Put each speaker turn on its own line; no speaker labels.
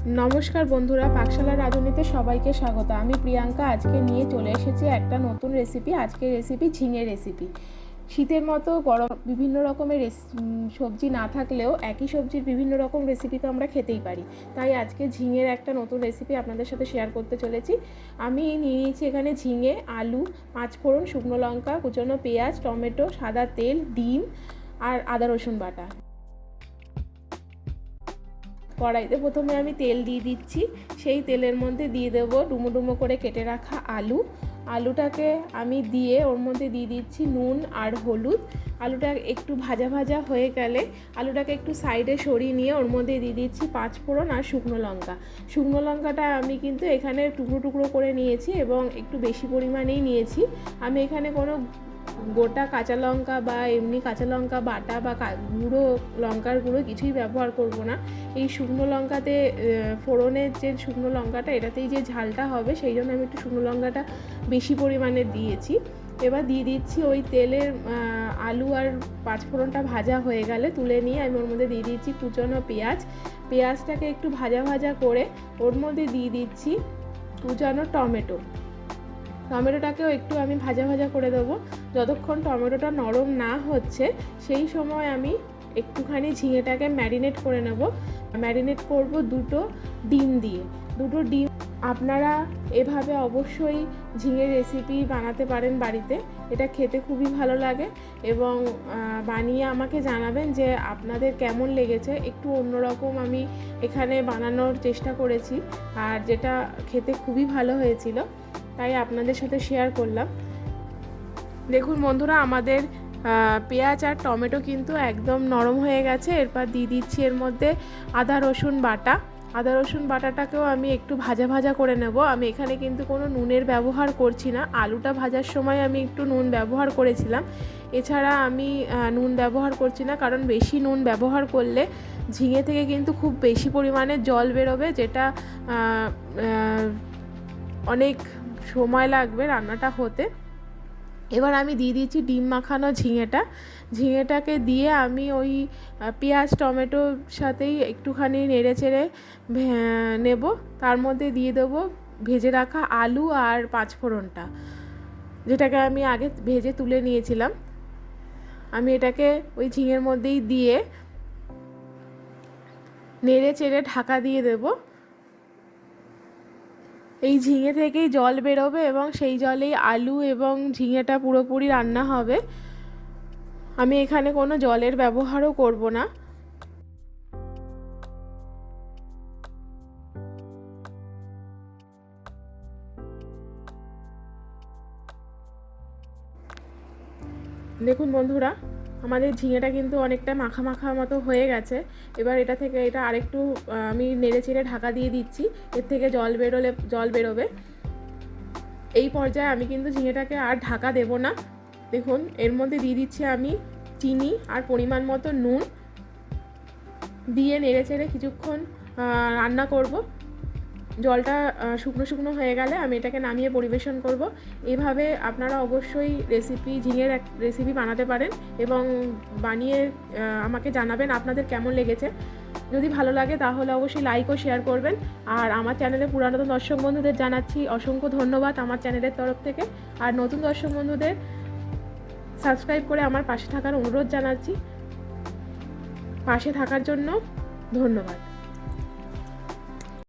নমস্কার বন্ধুরা পাকশালা রাঁধুনিতে সবাইকে স্বাগত। আমি প্রিয়াঙ্কা, আজকে নিয়ে চলে এসেছি একটা নতুন রেসিপি আজকের রেসিপি ঝিঙে রেসিপি শীতের মতো গরম, বিভিন্ন রকমের সবজি না থাকলেও একই সবজির বিভিন্ন রকম রেসিপি তো আমরা খেতেই পারি। তাই আজকে ঝিঙের একটা নতুন রেসিপি আপনাদের সাথে শেয়ার করতে চলেছি। আমি নিয়ে নিয়েছি এখানে ঝিঙে, আলু পাঁচফোড়ন শুকনো লঙ্কা, কুচনো পেঁয়াজ, টমেটো, সাদা তেল, ডিম আর আদা রসুন বাটা। কড়াইতে প্রথমে আমি তেল দিয়ে দিচ্ছি। সেই তেলের মধ্যে দিয়ে দেবো ডুমো ডুমো করে কেটে রাখা আলু। আলুটাকে আমি দিয়ে ওর মধ্যে দিয়ে দিচ্ছি নুন আর হলুদ। আলুটা একটু ভাজা ভাজা হয়ে গেলে আলুটাকে একটু সাইডে সরিয়ে নিয়ে ওর মধ্যে দিয়ে দিচ্ছি পাঁচ ফোড়ন আর শুকনো লঙ্কা। শুকনো লঙ্কাটা আমি কিন্তু এখানে টুকরো টুকরো করে নিয়েছি এবং একটু বেশি পরিমাণেই নিয়েছি। আমি এখানে কোনো গোটা কাঁচা লঙ্কা বা এমনি কাঁচা লঙ্কা বাটা বা গুঁড়ো, লঙ্কার গুঁড়ো কিছুই ব্যবহার করব না। এই শুকনো লঙ্কাতে ফোড়নের যে শুকনো লঙ্কাটা, এটাতেই যে ঝালটা হবে, সেই জন্য আমি একটু শুকনো লঙ্কাটা বেশি পরিমাণে দিয়েছি। এবার দিয়ে দিচ্ছি ওই তেলের আলু আর পাঁচফোড়নটা ভাজা হয়ে গেলে তুলে নিয়ে আমি ওর মধ্যে দিয়ে দিচ্ছি কুচনো পেঁয়াজ। পেঁয়াজটাকে একটু ভাজা ভাজা করে ওর মধ্যে দিয়ে দিচ্ছি কুচানো টমেটো। টমেটোটাকেও একটু আমি ভাজা ভাজা করে দেবো। যতক্ষণ টমেটোটা নরম না হচ্ছে, সেই সময় আমি একটুখানি ঝিঙেটাকে ম্যারিনেট করে নেব। ম্যারিনেট করব দুটো ডিম দিয়ে। দুটো ডিম আপনারা এভাবে অবশ্যই ঝিঙের রেসিপি বানাতে পারেন বাড়িতে। এটা খেতে খুবই ভালো লাগে এবং বানিয়ে আমাকে জানাবেন যে আপনাদের কেমন লেগেছে। একটু অন্যরকম আমি এখানে বানানোর চেষ্টা করেছি। আর যেটা খেতে খুবই ভালো হয়েছিল। তাই আপনাদের সাথে শেয়ার করলাম। দেখুন বন্ধুরা, আমাদের পেঁয়াজ আর টমেটো কিন্তু একদম নরম হয়ে গেছে। এরপর দিয়ে দিচ্ছি এর মধ্যে আদা, রসুন বাটা। আদা, রসুন বাটাটাকেও আমি একটু ভাজা ভাজা করে নেব। আমি এখানে কিন্তু কোনো নুনের ব্যবহার করছি না। আলুটা ভাজার সময় আমি একটু নুন ব্যবহার করেছিলাম। এছাড়া আমি নুন ব্যবহার করছি না, কারণ বেশি নুন ব্যবহার করলে ঝিঙে থেকে কিন্তু খুব বেশি পরিমাণে জল বেরোবে, যেটা অনেক সময় লাগবে রান্নাটা হতে। এবার আমি দিয়ে দিয়েছি ডিম মাখানো ঝিঙেটা। ঝিঙেটাকে দিয়ে আমি ওই পেঁয়াজ টমেটোর সাথেই একটুখানি নেড়ে চেড়ে নেব। তার মধ্যে দিয়ে দেবো ভেজে রাখা আলু আর পাঁচফোড়নটা, যেটাকে আমি আগে ভেজে তুলে নিয়েছিলাম। আমি এটাকে ওই ঝিঙের মধ্যেই দিয়ে নেড়ে চেড়ে ঢাকা দিয়ে দেবো। এই ঝিঙে থেকেই জল বেরোবে এবং সেই জলেই আলু এবং ঝিঙেটা পুরোপুরি রান্না হবে। আমি এখানে কোনো জলের ব্যবহারও করব না। দেখুন বন্ধুরা আমাদের ঝিঙেটা কিন্তু অনেকটা মাখা মাখা মতো হয়ে গেছে। এবার এটা থেকে এটা আরেকটু আমি নেড়ে চেড়ে ঢাকা দিয়ে দিচ্ছি। এর থেকে জল বেরোলে, জল বেরোবে। এই পর্যায়ে আমি কিন্তু ঝিঙেটাকে আর ঢাকা দেব না। দেখুন, এর মধ্যে দিয়ে দিচ্ছি আমি চিনি আর পরিমাণ মতো নুন। দিয়ে নেড়ে চেড়ে কিছুক্ষণ রান্না করব। জলটা শুকনো শুকনো হয়ে গেলে আমি এটাকে নামিয়ে পরিবেশন করব। এভাবে আপনারা অবশ্যই রেসিপি ঝিঙের এক রেসিপি বানাতে পারেন এবং বানিয়ে আমাকে জানাবেন আপনাদের কেমন লেগেছে। যদি ভালো লাগে তাহলে অবশ্যই লাইক ও শেয়ার করবেন। আর আমার চ্যানেলে পুরানো দর্শক বন্ধুদের জানাচ্ছি অসংখ্য ধন্যবাদ আমার চ্যানেলের তরফ থেকে। আর নতুন দর্শক বন্ধুদের সাবস্ক্রাইব করে আমার পাশে থাকার অনুরোধ জানাচ্ছি। পাশে থাকার জন্য ধন্যবাদ।